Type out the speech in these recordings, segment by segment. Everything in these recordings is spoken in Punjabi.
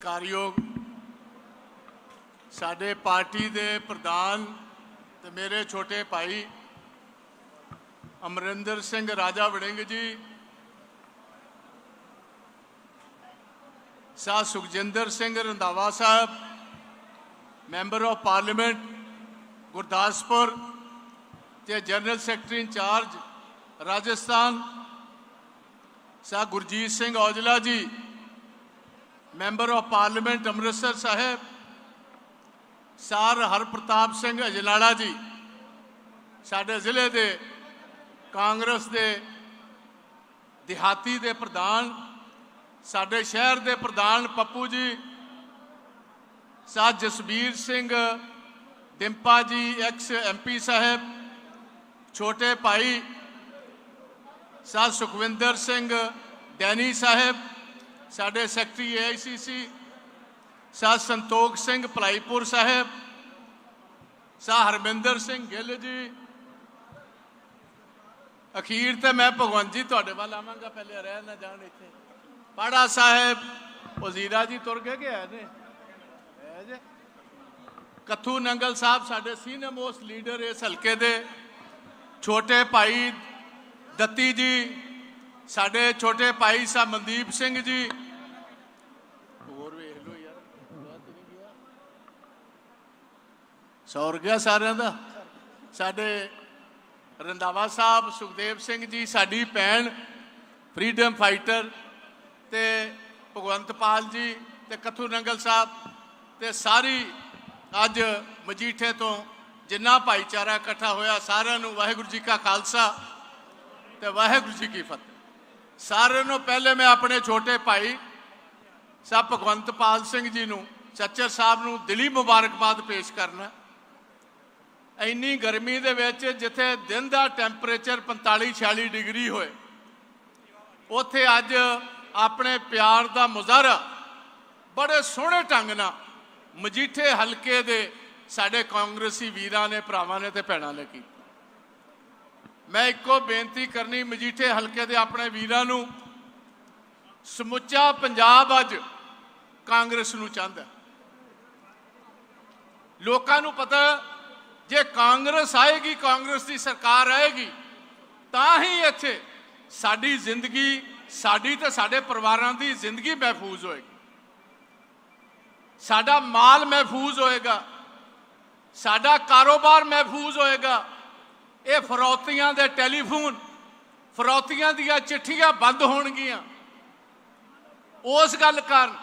ਕਾਰਯੋਗ ਸਾਡੇ ਪਾਰਟੀ ਦੇ ਪ੍ਰਧਾਨ ਤੇ ਮੇਰੇ ਛੋਟੇ ਭਾਈ ਅਮਰਿੰਦਰ ਸਿੰਘ ਰਾਜਾ ਵੜਿੰਗ ਜੀ ਸਾ Sukhjinder Singh Randhawa Sahib, member of parliament Gurdaspur ਤੇ ਜਨਰਲ ਸੈਕਟਰੀ ਇੰਚਾਰਜ ਰਾਜਸਥਾਨ ਸਾ Gurjeet Singh Aujla ji member of parliament Amritsar Sahib, sir Harpratap Singh Ajnala ji, ਸਾਡੇ ਜ਼ਿਲ੍ਹੇ ਦੇ ਕਾਂਗਰਸ ਦੇ ਦਿਹਾਤੀ ਦੇ ਪ੍ਰਧਾਨ, ਸਾਡੇ ਸ਼ਹਿਰ ਦੇ ਪ੍ਰਧਾਨ ਪੱਪੂ ਜੀ ਸਾ ਜਸਬੀਰ ਸਿੰਘ ਡਿੰਪਾ ਜੀ ਐਕਸ ਐਮਪੀ ਸਾਹਿਬ, ਛੋਟੇ ਭਾਈ ਸਾ ਸੁਖਵਿੰਦਰ ਸਿੰਘ ਡੈਨੀ ਸਾਹਿਬ ਸਾਡੇ ਸੈਕਟਰੀ ਏਆਈਸੀਸੀ ਸਾ ਸੰਤੋਖ ਸਿੰਘ ਭਲਾਈਪੁਰ ਸਾਹਿਬ ਸਾਹ ਹਰਮਿੰਦਰ ਸਿੰਘ ਗਿੱਲ ਜੀ। ਅਖੀਰ ਤੇ ਮੈਂ ਭਗਵੰਤ ਜੀ ਤੁਹਾਡੇ ਵੱਲ ਆਵਾਂਗਾ, ਪਹਿਲੇ ਰਹਿ ਨਾ ਜਾਣ ਇੱਥੇ। ਪਾੜਾ ਸਾਹਿਬ ਵਜ਼ੀਰਾ ਜੀ ਤੁਰ ਗਏ ਕਿ ਹੈ ਨੇ ਹੈ ਜੇ? ਕੱਥੂ ਨੰਗਲ ਸਾਹਿਬ ਸਾਡੇ ਸੀਨੀਅਰ ਮੋਸਟ ਲੀਡਰ ਇਸ ਹਲਕੇ ਦੇ। ਛੋਟੇ ਭਾਈ ਦੱਤੀ ਜੀ, ਸਾਡੇ ਛੋਟੇ ਭਾਈ ਸਾਹਿਬ ਮਨਦੀਪ ਸਿੰਘ ਜੀ ਹੋਰ ਵੇਖ ਲਓ ਯਾਰ ਵਿਆਹ ਤੇ ਨਹੀਂ ਗਿਆ ਸੌਰ ਗਿਆ ਸਾਰਿਆਂ ਦਾ। ਸਾਡੇ ਰੰਦਾਵਾ ਸਾਹਿਬ, ਸੁਖਦੇਵ ਸਿੰਘ ਜੀ, ਸਾਡੀ ਭੈਣ ਫਰੀडम ਫਾਈਟਰ ਤੇ ਭਗਵੰਤ ਪਾਲ ਜੀ ਤੇ ਕਥੂ ਨੰਗਲ ਸਾਹਿਬ ਤੇ ਸਾਰੀ ਅੱਜ ਮਜੀਠੇ ਤੋਂ ਜਿੰਨਾ ਭਾਈਚਾਰਾ ਇਕੱਠਾ ਹੋਇਆ, ਸਾਰਿਆਂ ਨੂੰ ਵਾਹਿਗੁਰੂ ਜੀ ਕਾ ਖਾਲਸਾ ਤੇ ਵਾਹਿਗੁਰੂ ਜੀ ਕੀ ਫਤਿਹ। ਸਾਰਿਆਂ ਨੂੰ ਪਹਿਲੇ ਮੈਂ ਆਪਣੇ ਛੋਟੇ ਭਾਈ ਸਾਹਿਬ ਭਗਵੰਤ ਪਾਲ ਸਿੰਘ ਜੀ ਨੂੰ ਚੱਚਰ ਸਾਹਿਬ ਨੂੰ ਦਿਲੀ ਮੁਬਾਰਕਬਾਦ ਪੇਸ਼ ਕਰਨਾ। ਇੰਨੀ ਗਰਮੀ ਦੇ ਵਿੱਚ ਜਿੱਥੇ ਦਿਨ ਦਾ ਟੈਂਪਰੇਚਰ 45 46 ਡਿਗਰੀ ਹੋਏ, ਉੱਥੇ ਅੱਜ ਆਪਣੇ ਪਿਆਰ ਦਾ ਮੁਜ਼ਾਹਰਾ ਬੜੇ ਸੋਹਣੇ ਢੰਗ ਨਾਲ ਮਜੀਠੇ ਹਲਕੇ ਦੇ ਸਾਡੇ ਕਾਂਗਰਸੀ ਵੀਰਾਂ ਨੇ, ਭਰਾਵਾਂ ਨੇ ਤੇ ਭੈਣਾਂ ਨੇ ਕੀਤੀ। ਮੈਂ ਇੱਕੋ ਬੇਨਤੀ ਕਰਨੀ, ਮਜੀਠੇ ਹਲਕੇ ਦੇ ਆਪਣੇ ਵੀਰਾਂ ਨੂੰ, ਸਮੁੱਚਾ ਪੰਜਾਬ ਅੱਜ ਕਾਂਗਰਸ ਨੂੰ ਚਾਹੁੰਦਾ। ਲੋਕਾਂ ਨੂੰ ਪਤਾ ਜੇ ਕਾਂਗਰਸ ਆਏਗੀ, ਕਾਂਗਰਸ ਦੀ ਸਰਕਾਰ ਆਏਗੀ, ਤਾਂ ਹੀ ਇੱਥੇ ਸਾਡੀ ਜ਼ਿੰਦਗੀ, ਸਾਡੀ ਤੇ ਸਾਡੇ ਪਰਿਵਾਰਾਂ ਦੀ ਜ਼ਿੰਦਗੀ ਮਹਿਫੂਜ਼ ਹੋਏਗੀ। ਸਾਡਾ ਮਾਲ ਮਹਿਫੂਜ਼ ਹੋਏਗਾ, ਸਾਡਾ ਕਾਰੋਬਾਰ ਮਹਿਫੂਜ਼ ਹੋਏਗਾ। ਇਹ ਫਰੌਤੀਆਂ ਦੇ ਟੈਲੀਫੋਨ, ਫਰੌਤੀਆਂ ਦੀਆਂ ਚਿੱਠੀਆਂ ਬੰਦ ਹੋਣਗੀਆਂ। ਉਸ ਗੱਲ ਕਾਰਨ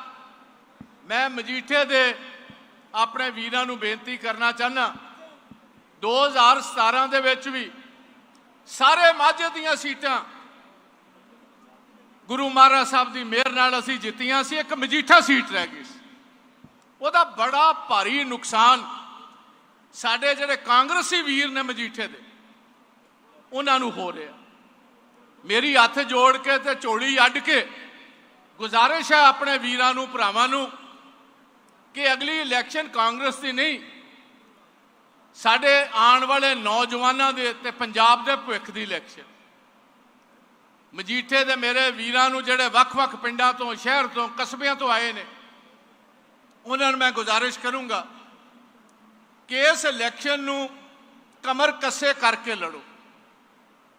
ਮੈਂ ਮਜੀਠੇ ਦੇ ਆਪਣੇ ਵੀਰਾਂ ਨੂੰ ਬੇਨਤੀ ਕਰਨਾ ਚਾਹਨਾ 2017 ਦੇ ਵਿੱਚ ਵੀ ਸਾਰੇ ਮਾਝੇ ਦੀਆਂ ਸੀਟਾਂ ਗੁਰੂ ਮਹਾਰਾਜ ਸਾਹਿਬ ਦੀ ਮਿਹਰ ਨਾਲ ਅਸੀਂ ਜਿੱਤੀਆਂ ਸੀ, ਇੱਕ ਮਜੀਠਾ ਸੀਟ ਰਹਿ ਗਈ ਸੀ। ਉਹਦਾ ਬੜਾ ਭਾਰੀ ਨੁਕਸਾਨ ਸਾਡੇ ਜਿਹੜੇ ਕਾਂਗਰਸੀ ਵੀਰ ਨੇ ਮਜੀਠੇ ਦੇ, ਉਹਨਾਂ ਨੂੰ ਹੋ ਰਿਹਾ। ਮੇਰੀ ਹੱਥ ਜੋੜ ਕੇ ਤੇ ਝੋਲੀ ਅੱਡ ਕੇ ਗੁਜ਼ਾਰਿਸ਼ ਹੈ ਆਪਣੇ ਵੀਰਾਂ ਨੂੰ, ਭਰਾਵਾਂ ਨੂੰ ਕਿ ਅਗਲੀ ਇਲੈਕਸ਼ਨ ਕਾਂਗਰਸ ਦੀ ਨਹੀਂ ਸਾਡੇ ਆਉਣ ਵਾਲੇ ਨੌਜਵਾਨਾਂ ਦੇ ਤੇ ਪੰਜਾਬ ਦੇ ਭਵਿੱਖ ਦੀ ਇਲੈਕਸ਼ਨ ਮਜੀਠੇ ਦੇ ਮੇਰੇ ਵੀਰਾਂ ਨੂੰ ਜਿਹੜੇ ਵੱਖ-ਵੱਖ ਪਿੰਡਾਂ ਤੋਂ, ਸ਼ਹਿਰ ਤੋਂ, ਕਸਬਿਆਂ ਤੋਂ ਆਏ ਨੇ, ਉਹਨਾਂ ਨੂੰ ਮੈਂ ਗੁਜ਼ਾਰਿਸ਼ ਕਰੂੰਗਾ ਕਿ ਇਸ ਇਲੈਕਸ਼ਨ ਨੂੰ ਕਮਰ ਕੱਸੇ ਕਰਕੇ ਲੜੋ।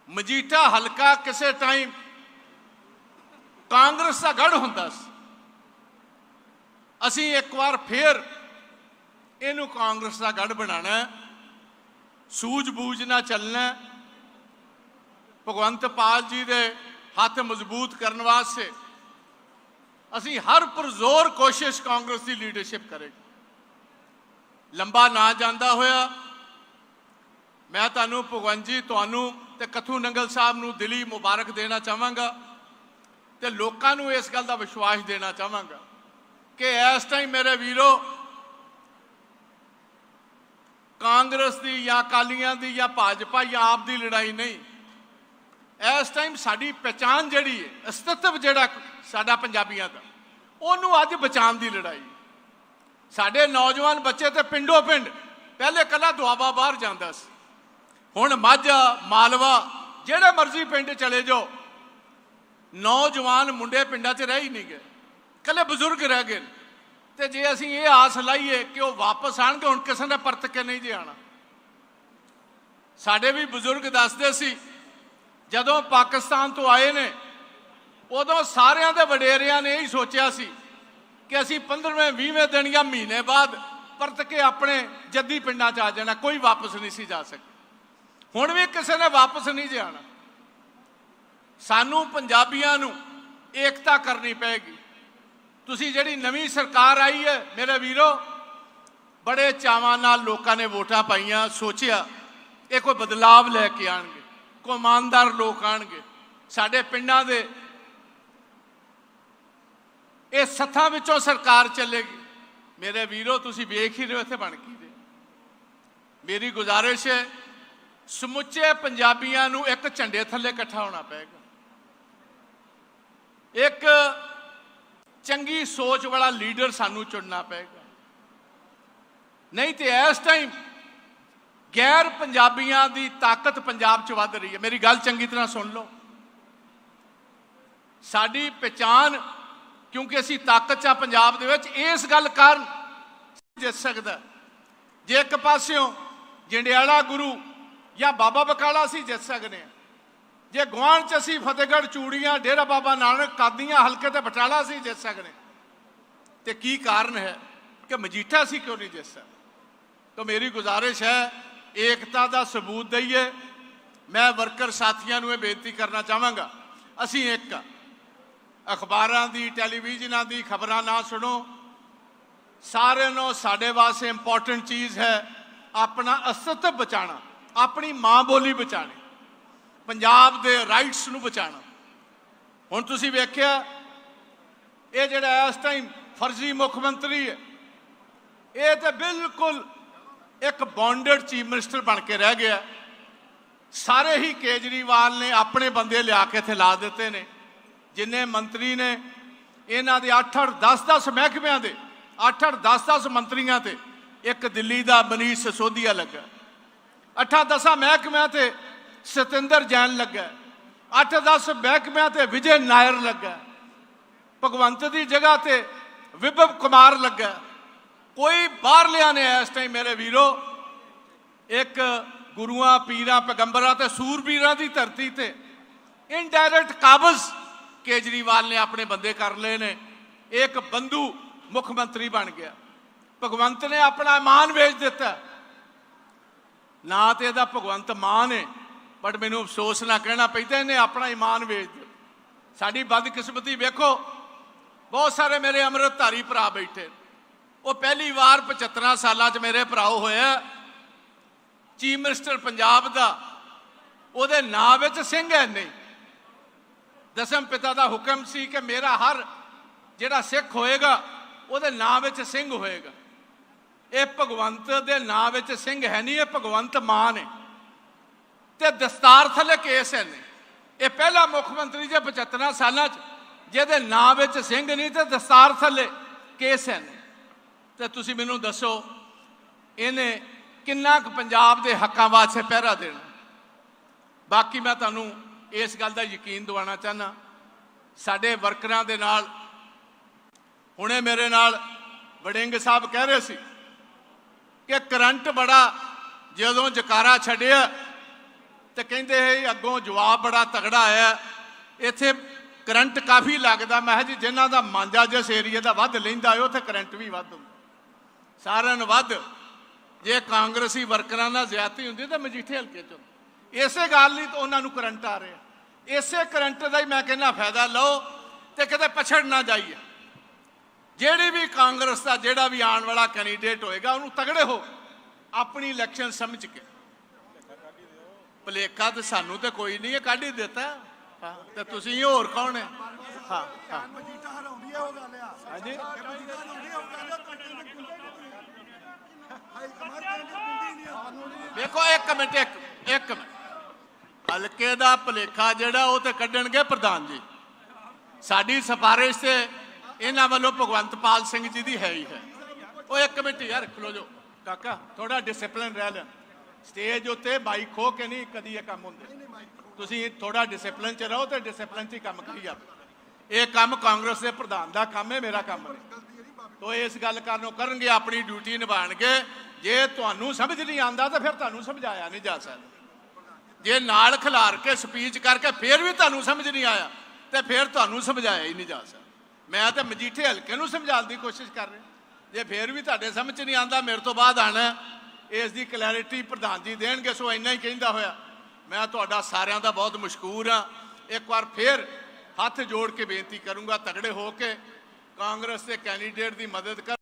ਮਜੀਠਾ ਹਲਕਾ ਕਿਸੇ ਟਾਈਮ ਕਾਂਗਰਸ ਦਾ ਗੜ ਹੁੰਦਾ ਸੀ। ਅਸੀਂ ਇੱਕ ਵਾਰ ਫੇਰ ਇਹਨੂੰ ਕਾਂਗਰਸ ਦਾ ਗੜ ਬਣਾਉਣਾ ਸੂਝ-ਬੂਝ ਨਾਲ ਚੱਲਣਾ। ਭਗਵੰਤ ਪਾਲ ਜੀ ਦੇ ਹੱਥ ਮਜ਼ਬੂਤ ਕਰਨ ਵਾਸਤੇ ਅਸੀਂ ਹਰ ਪਰਜ਼ੋਰ ਕੋਸ਼ਿਸ਼ ਕਾਂਗਰਸ ਦੀ ਲੀਡਰਸ਼ਿਪ ਕਰੇਗੀ। ਲੰਬਾ ਨਾ ਜਾਂਦਾ ਹੋਇਆ। ਮੈਂ ਤੁਹਾਨੂੰ ਭਗਵੰਤ ਜੀ, ਤੁਹਾਨੂੰ ਤੇ ਕਥੂ ਨੰਗਲ ਸਾਹਿਬ ਨੂੰ ਦਿਲੀ ਮੁਬਾਰਕ ਦੇਣਾ ਚਾਹਾਂਗਾ ਤੇ ਲੋਕਾਂ ਨੂੰ ਇਸ ਗੱਲ ਦਾ ਵਿਸ਼ਵਾਸ ਦੇਣਾ ਚਾਹਾਂਗਾ ਕਿ ਇਸ ਟਾਈਮ ਮੇਰੇ ਵੀਰੋ ਕਾਂਗਰਸ ਦੀ ਜਾਂ ਅਕਾਲੀਆਂ ਦੀ ਜਾਂ ਭਾਜਪਾ ਜਾਂ ਆਪ ਦੀ ਲੜਾਈ ਨਹੀਂ। ਇਸ ਟਾਈਮ ਸਾਡੀ ਪਛਾਣ ਜਿਹੜੀ ਹੈ, ਅਸਤਿਤਵ ਜਿਹੜਾ ਸਾਡਾ ਪੰਜਾਬੀਆਂ ਦਾ, ਉਹਨੂੰ ਅੱਜ ਬਚਾਉਣ ਦੀ ਲੜਾਈ। ਸਾਡੇ ਨੌਜਵਾਨ ਬੱਚੇ ਤੇ ਪਿੰਡੋ ਪਿੰਡ, ਪਹਿਲੇ ਕੱਲਾ ਦੁਆਬਾ ਬਾਹਰ ਜਾਂਦਾ ਸੀ। ਹੁਣ ਮਾਝਾ, ਮਾਲਵਾ, ਜਿਹੜੇ ਮਰਜ਼ੀ ਪਿੰਡ ਚਲੇ ਜਾਓ, ਨੌਜਵਾਨ ਮੁੰਡੇ ਪਿੰਡਾਂ 'ਚ ਰਹਿ ਹੀ ਨਹੀਂ ਗਏ। ਕੱਲੇ ਬਜ਼ੁਰਗ ਰਹਿ ਗਏ ਨੇ। ਤੇ ਜੇ ਅਸੀਂ ਇਹ ਆਸ ਲਾਈਏ ਕਿ ਉਹ ਵਾਪਸ ਆਣਗੇ, ਹੁਣ ਕਿਸੇ ਨੇ ਪਰਤ ਕੇ ਨਹੀਂ ਜੇ ਆਣਾ। ਸਾਡੇ ਵੀ ਬਜ਼ੁਰਗ ਦੱਸਦੇ ਸੀ, ਜਦੋਂ ਪਾਕਿਸਤਾਨ ਤੋਂ ਆਏ ਨੇ, ਉਦੋਂ ਸਾਰਿਆਂ ਦੇ ਵਡੇਰਿਆਂ ਨੇ ਇਹੀ ਸੋਚਿਆ ਸੀ ਕਿ ਅਸੀਂ 15ਵੇਂ 20ਵੇਂ ਦਿਨ ਜਾਂ ਮਹੀਨੇ ਬਾਅਦ ਪਰਤ ਕੇ ਆਪਣੇ ਜੱਦੀ ਪਿੰਡਾਂ 'ਚ ਆ ਜਾਣਾ, ਕੋਈ ਵਾਪਸ ਨਹੀਂ ਸੀ ਜਾ ਸਕਦਾ ਹੁਣ ਵੀ ਕਿਸੇ ਨੇ ਵਾਪਸ ਨਹੀਂ ਜਾਣਾ ਸਾਨੂੰ ਪੰਜਾਬੀਆਂ ਨੂੰ ਏਕਤਾ ਕਰਨੀ ਪਏਗੀ। ਤੁਸੀਂ ਜਿਹੜੀ ਨਵੀਂ ਸਰਕਾਰ ਆਈ ਹੈ, ਮੇਰੇ ਵੀਰੋ, ਬੜੇ ਚਾਵਾਂ ਨਾਲ ਲੋਕਾਂ ਨੇ ਵੋਟਾਂ ਪਾਈਆਂ, ਸੋਚਿਆ, ਇਹ ਕੋਈ ਬਦਲਾਵ ਲੈ ਕੇ ਆਣਗੇ, ਕੋਈ ਇਮਾਨਦਾਰ ਲੋਕ ਆਣਗੇ। ਸਾਡੇ ਪਿੰਡਾਂ ਦੇ ਇਹ ਸੱਥਾਂ ਵਿੱਚੋਂ ਸਰਕਾਰ ਚੱਲੇਗੀ। ਮੇਰੇ ਵੀਰੋ, ਤੁਸੀਂ ਵੇਖ ਹੀ ਰਹੇ ਹੋ, ਇੱਥੇ ਬਣ ਕੀ ਰਹੇ। ਮੇਰੀ ਗੁਜ਼ਾਰਿਸ਼ ਹੈ, ਸਮੁੱਚੇ ਪੰਜਾਬੀਆਂ ਨੂੰ ਇੱਕ ਝੰਡੇ ਥੱਲੇ ਇਕੱਠਾ ਹੋਣਾ ਪਏਗਾ। ਇੱਕ ਚੰਗੀ ਸੋਚ ਵਾਲਾ ਲੀਡਰ ਸਾਨੂੰ ਚੁਣਨਾ ਪਏਗਾ। ਨਹੀਂ ਤੇ ਇਸ ਟਾਈਮ ਗੈਰ ਪੰਜਾਬੀਆਂ ਦੀ ਤਾਕਤ ਪੰਜਾਬ 'ਚ ਵੱਧ ਰਹੀ ਹੈ। ਮੇਰੀ ਗੱਲ ਚੰਗੀ ਤਰ੍ਹਾਂ ਸੁਣ ਲਓ। ਸਾਡੀ ਪਛਾਣ ਕਿਉਂਕਿ ਅਸੀਂ ਤਾਕਤ 'ਚ ਆ ਪੰਜਾਬ ਦੇ ਵਿੱਚ, ਇਸ ਗੱਲ ਕਾਰਨ ਜਿੱਤ ਸਕਦਾ। ਜੇ ਇੱਕ ਪਾਸਿਓਂ ਜੰਡਿਆਲਾ ਗੁਰੂ ਜਾਂ ਬਾਬਾ ਬਕਾਲਾ ਅਸੀਂ ਜਿੱਤ ਸਕਦੇ ਹਾਂ। ਜੇ ਗੁਆਂਢ 'ਚ ਅਸੀਂ ਫਤਿਹਗੜ੍ਹ ਚੂੜੀਆਂ, ਡੇਰਾ ਬਾਬਾ ਨਾਨਕ ਕਾਦੀਆਂ ਹਲਕੇ ਤੇ ਬਟਾਲਾ ਅਸੀਂ ਜਿੱਤ ਸਕਦੇ। ਹਾਂ। ਤੇ ਕੀ ਕਾਰਨ ਹੈ ਕਿ ਮਜੀਠਾ ਅਸੀਂ ਕਿਉਂ ਨਹੀਂ ਜਿੱਤ ਸਕਦੇ? ਤਾਂ ਮੇਰੀ ਗੁਜ਼ਾਰਿਸ਼ ਹੈ, ਏਕਤਾ ਦਾ ਸਬੂਤ ਦਈਏ। ਮੈਂ ਵਰਕਰ ਸਾਥੀਆਂ ਨੂੰ ਇਹ ਬੇਨਤੀ ਕਰਨਾ ਚਾਹਾਂਗਾ, ਅਸੀਂ ਇੱਕ, ਅਖਬਾਰਾਂ ਦੀ, ਟੈਲੀਵਿਜ਼ਨਾਂ ਦੀ ਖਬਰਾਂ ਨਾ ਸੁਣੋ। ਸਾਰਿਆਂ ਨੂੰ ਸਾਡੇ ਵਾਸਤੇ ਇੰਪੋਰਟੈਂਟ ਚੀਜ਼ ਹੈ ਆਪਣਾ ਅਸਤਿਤਵ ਬਚਾਉਣਾ, ਆਪਣੀ ਮਾਂ ਬੋਲੀ ਬਚਾਣੀ ਪੰਜਾਬ ਦੇ ਰਾਈਟਸ ਨੂੰ ਬਚਾਉਣਾ। ਹੁਣ ਤੁਸੀਂ ਵੇਖਿਆ, ਇਹ ਜਿਹੜਾ ਇਸ ਟਾਈਮ ਫਰਜ਼ੀ ਮੁੱਖ ਮੰਤਰੀ ਹੈ, ਇਹ ਤੇ ਬਿਲਕੁਲ ਇੱਕ ਬੌਂਡਡ ਚੀਫ ਮਿਨਿਸਟਰ ਬਣ ਕੇ ਰਹਿ ਗਿਆ। ਸਾਰੇ ਹੀ ਕੇਜਰੀਵਾਲ ਨੇ ਆਪਣੇ ਬੰਦੇ ਲਿਆ ਕੇ ਇੱਥੇ ਲਾ ਦਿੱਤੇ ਨੇ। ਜਿੰਨੇ ਮੰਤਰੀ ਨੇ, ਇਹਨਾਂ ਦੇ 8-8 10-10 ਮਹਿਕਮਿਆਂ ਦੇ 8-8 10-10 ਮੰਤਰੀਆਂ ਤੇ ਇੱਕ ਦਿੱਲੀ ਦਾ ਮਨੀਸ਼ ਸਿਸੋਦੀਆ ਲੱਗਾ। 8-10 ਮਹਿਕਮਿਆਂ ਤੇ ਸਤਿੰਦਰ ਜੈਨ ਲੱਗਾ। 8-10 ਮਹਿਕਮਿਆਂ ਤੇ ਵਿਜੇ ਨਾਇਰ ਲੱਗਾ। ਭਗਵੰਤ ਦੀ ਜਗ੍ਹਾ ਤੇ ਵਿਭਵ ਕੁਮਾਰ ਲੱਗਾ। ਕੋਈ ਬਾਹਰਲਿਆਂ ਨੇ ਇਸ ਟਾਈਮ ਮੇਰੇ ਵੀਰੋ, ਇੱਕ ਗੁਰੂਆਂ, ਪੀਰਾਂ, ਪੈਗੰਬਰਾਂ ਤੇ ਸੂਰਬੀਰਾਂ ਦੀ ਧਰਤੀ ਤੇ ਇਨਡਾਇਰੈਕਟ ਕਾਬਜ਼ ਕੇਜਰੀਵਾਲ ਨੇ ਆਪਣੇ ਬੰਦੇ ਕਰ ਲਏ ਨੇ। ਇੱਕ ਬੰਦੂ ਮੁੱਖ ਮੰਤਰੀ ਬਣ ਗਿਆ। ਭਗਵੰਤ ਨੇ ਆਪਣਾ ਮਾਨ ਵੇਚ ਦਿੱਤਾ। ਨਾ ਤੇ ਇਹਦਾ ਭਗਵੰਤ ਮਾਨ ਹੈ ਬਟ ਮੈਨੂੰ ਅਫਸੋਸ ਨਾ ਕਹਿਣਾ ਪੈਂਦਾ, ਇਹਨੇ ਆਪਣਾ ਈਮਾਨ ਵੇਚ ਦਿੱਤਾ। ਸਾਡੀ ਬਦਕਿਸਮਤੀ ਵੇਖੋ, ਬਹੁਤ ਸਾਰੇ ਮੇਰੇ ਅੰਮ੍ਰਿਤਧਾਰੀ ਭਰਾ ਬੈਠੇ। ਉਹ ਪਹਿਲੀ ਵਾਰ 75 ਸਾਲਾਂ 'ਚ ਮੇਰੇ ਭਰਾਓ ਹੋਇਆ ਚੀਫ ਮਿਨਿਸਟਰ ਪੰਜਾਬ ਦਾ। ਉਹਦੇ ਨਾਂ ਵਿੱਚ ਸਿੰਘ ਹੈ ਨਹੀਂ ਦਸਮ ਪਿਤਾ ਦਾ ਹੁਕਮ ਸੀ ਕਿ ਮੇਰਾ ਹਰ ਜਿਹੜਾ ਸਿੱਖ ਹੋਏਗਾ, ਉਹਦੇ ਨਾਂ ਵਿੱਚ ਸਿੰਘ ਹੋਏਗਾ। ਇਹ ਭਗਵੰਤ ਦੇ ਨਾਂ ਵਿੱਚ ਸਿੰਘ ਹੈ ਨਹੀਂ, ਇਹ ਭਗਵੰਤ ਮਾਨ ਹੈ। ਤੇ ਦਸਤਾਰ ਥੱਲੇ ਕੇਸ ਹੈ ਨਹੀਂ। ਇਹ ਪਹਿਲਾ ਮੁੱਖ ਮੰਤਰੀ ਜੇ 75 ਸਾਲਾਂ 'ਚ, ਜਿਹਦੇ ਨਾਂ ਵਿੱਚ ਸਿੰਘ ਨਹੀਂ ਤੇ ਦਸਤਾਰ ਥੱਲੇ ਕੇਸ ਹੈ ਨਹੀਂ। ਤੇ ਤੁਸੀਂ ਮੈਨੂੰ ਦੱਸੋ, ਇਹਨੇ ਕਿੰਨਾ ਕੁ ਪੰਜਾਬ ਦੇ ਹੱਕਾਂ ਵਾਸਤੇ ਪਹਿਰਾ ਦੇਣਾ? ਬਾਕੀ ਮੈਂ ਤੁਹਾਨੂੰ ਇਸ ਗੱਲ ਦਾ ਯਕੀਨ ਦਿਵਾਉਣਾ ਚਾਹਨਾ ਸਾਡੇ ਵਰਕਰਾਂ ਦੇ ਨਾਲ, ਹੁਣੇ ਮੇਰੇ ਨਾਲ ਵੜਿੰਗ ਸਾਹਿਬ ਕਹਿ ਰਹੇ ਸੀ ਕਿ ਕਰੰਟ ਬੜਾ ਜਦੋਂ ਜਕਾਰਾ ਛੱਡਿਆ ਤੇ ਕਹਿੰਦੇ ਹੈ ਅੱਗੋਂ ਜਵਾਬ ਬੜਾ ਤਗੜਾ ਆਇਆ ਇੱਥੇ ਕਰੰਟ ਕਾਫੀ ਲੱਗਦਾ। ਮੈਂ ਕਿਹਾ ਜੀ, ਜਿਨ੍ਹਾਂ ਦਾ ਮਾਂਜਾ ਜਿਸ ਏਰੀਆ ਦਾ ਵੱਧ ਲੈਂਦਾ ਹੈ, ਉੱਥੇ ਕਰੰਟ ਵੀ ਵੱਧ ਹੁੰਦਾ। ਸਾਰਿਆਂ ਨੂੰ ਵੱਧ। ਜੇ ਕਾਂਗਰਸੀ ਵਰਕਰਾਂ ਨਾਲ ਜ਼ਿਆਦਤੀ ਹੁੰਦੀ ਤਾਂ ਮਜੀਠੇ ਹਲਕੇ 'ਚੋਂ। ਇਸੇ ਗੱਲ ਲਈ ਤਾਂ ਉਹਨਾਂ ਨੂੰ ਕਰੰਟ ਆ ਰਿਹਾ। ਇਸੇ ਕਰੰਟ ਦਾ ਹੀ ਮੈਂ ਕਹਿੰਦਾ ਫਾਇਦਾ ਲਓ ਤੇ ਕਿਤੇ ਪਛੜ ਨਾ ਜਾਈਏ। ਜਿਹੜੀ ਵੀ ਕਾਂਗਰਸ ਦਾ ਜਿਹੜਾ ਵੀ ਆਉਣ ਵਾਲਾ ਕੈਂਡੀਡੇਟ ਹੋਏਗਾ, ਉਹਨੂੰ ਤਗੜੇ ਹੋ। ਆਪਣੀ ਇਲੈਕਸ਼ਨ ਸਮਝ ਕੇ। ਭਲੇਖਾ ਤੇ ਸਾਨੂੰ ਤੇ ਕੋਈ ਨਹੀਂ ਹੈ ਕੱਢ ਹੀ ਦਿੱਤਾ। ਹਾਂ, ਤੇ ਤੁਸੀਂ ਹੋਰ ਕੌਣ ਹੈ? ਹਾਂ ਹਾਂ। ਮਜੀਠਾ ਹਰਾਉਂਦੀ ਹੈ ਉਹ ਗੱਲ ਆ ਹਾਂਜੀ। ਮਜੀਠਾ ਹਰਾਉਂਦੀ ਹੈ ਉਹ ਗੱਲ ਆ ਕੰਟੇ ਦੇ ਕੁੰਡੇ ਹਾਈ ਕਮਾਂਡ ਨਹੀਂ ਸਾਨੂੰ ਵੇਖੋ ਇੱਕ ਮਿੰਟ ਇੱਕ ਇੱਕ ਮਿੰਟ। ਹਲਕੇ ਦਾ ਭਲੇਖਾ ਜਿਹੜਾ ਉਹ ਤੇ ਕੱਢਣਗੇ ਪ੍ਰਧਾਨ ਜੀ। ਸਾਡੀ ਸਿਫਾਰਿਸ਼ ਤੇ ਇਹਨਾਂ ਵੱਲੋਂ ਭਗਵੰਤ ਪਾਲ ਸਿੰਘ ਜੀ ਦੀ ਹੈ ਹੀ ਹੈ। ਉਹ ਇੱਕ ਮਿੰਟ ਯਾਰ ਖਲੋ ਜੋ ਕਾਕਾ ਥੋੜਾ ਡਿਸਪਲਿਨ ਰਹਿ ਲੈ ਸਟੇਜ ਉੱਤੇ ਮਾਈਕ ਖੋ ਕੇ ਨਹੀਂ ਕਦੀ ਇਹ ਕੰਮ ਹੁੰਦੇ। ਤੁਸੀਂ ਥੋੜਾ ਡਿਸਪਲਿਨ ਚ ਰਹੋ ਤੇ ਡਿਸਪਲਿਨ ਚ ਹੀ ਕੰਮ ਕਰੀ ਜਾਓ। ਇਹ ਕੰਮ ਕਾਂਗਰਸ ਦੇ ਪ੍ਰਧਾਨ ਦਾ ਕੰਮ ਹੈ, ਮੇਰਾ ਕੰਮ ਨਹੀਂ। ਤੋ ਇਸ ਗੱਲ ਕਰਨੋਂ ਕਰਨਗੇ, ਆਪਣੀ ਡਿਊਟੀ ਨਿਭਾਣਗੇ। ਜੇ ਤੁਹਾਨੂੰ ਸਮਝ ਨਹੀਂ ਆਂਦਾ ਤਾਂ ਫਿਰ ਤੁਹਾਨੂੰ ਸਮਝਾਇਆ ਨਹੀਂ ਜਾ ਸਕਦਾ। ਜੇ ਨਾਲ ਖਿਲਾਰ ਕੇ ਸਪੀਚ ਕਰਕੇ ਫਿਰ ਵੀ ਤੁਹਾਨੂੰ ਸਮਝ ਨਹੀਂ ਆਇਆ, ਤੇ ਫਿਰ ਤੁਹਾਨੂੰ ਸਮਝਾਇਆ ਹੀ ਨਹੀਂ ਜਾ ਸਕਦਾ। ਮੈਂ ਤਾਂ ਮਜੀਠੇ ਹਲਕੇ ਨੂੰ ਸਮਝਾਉਣ ਦੀ ਕੋਸ਼ਿਸ਼ ਕਰ ਰਿਹਾ। ਜੇ ਫਿਰ ਵੀ ਤੁਹਾਡੇ ਸਮਝ 'ਚ ਨਹੀਂ ਆਂਦਾ ਮੇਰੇ ਤੋਂ ਬਾਅਦ ਆਣਾ ਇਸ ਦੀ ਕਲੈਰਿਟੀ ਪ੍ਰਧਾਨ ਜੀ ਦੇਣਗੇ, ਸੋ ਇੰਨਾ ਹੀ ਕਹਿੰਦਾ ਹੋਇਆ। ਮੈਂ ਤੁਹਾਡਾ ਸਾਰਿਆਂ ਦਾ ਬਹੁਤ ਮਸ਼ਕੂਰ ਹਾਂ। ਇੱਕ ਵਾਰ ਫਿਰ ਹੱਥ ਜੋੜ ਕੇ ਬੇਨਤੀ ਕਰੂੰਗਾ, ਤਗੜੇ ਹੋ ਕੇ ਕਾਂਗਰਸ ਦੇ ਕੈਂਡੀਡੇਟ ਦੀ ਮਦਦ ਕਰ